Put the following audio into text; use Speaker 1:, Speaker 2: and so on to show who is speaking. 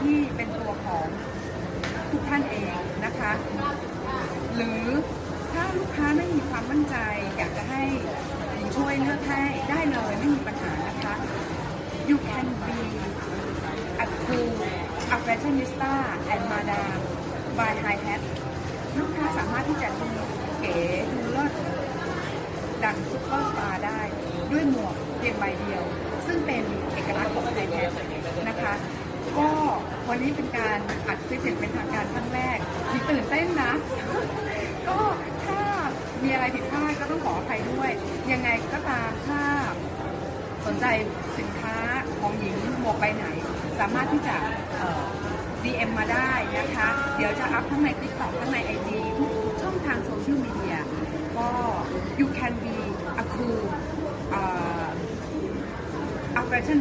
Speaker 1: ที่เป็นตัวของทุกท่านเองนะคะ หรือถ้าลูกค้าไม่มีความมั่นใจ อยากจะให้ช่วยเลือกให้ได้เลยไม่มีปัญหานะคะ you can be a cool a fashionista and madam by high hat ลูกค้าสามารถที่จะดูเก๋ดูเลิศดังซุปเปอร์สตาร์ได้ด้วยหมวกเพียงใบเดียว ซึ่งเป็นเอกลักษณ์ของไทยแท้นะคะ วันนี้เป็นการอัดคลิปอย่างเป็นทางการครั้งแรกมีตื่นเต้นนะ ก็ถ้ามีอะไรผิดพลาดก็ต้องขออภัยด้วย ยังไงก็ตามถ้าสนใจสินค้าของหญิงหมวกใบไหน สามารถที่จะเอ่อ DM มาได้นะคะ เดี๋ยวจะอัพทั้งใน TikTok ทั้งใน IG ทุกช่องทางโซเชียลมีเดียก็ you can be a cool เอ่อ a fashion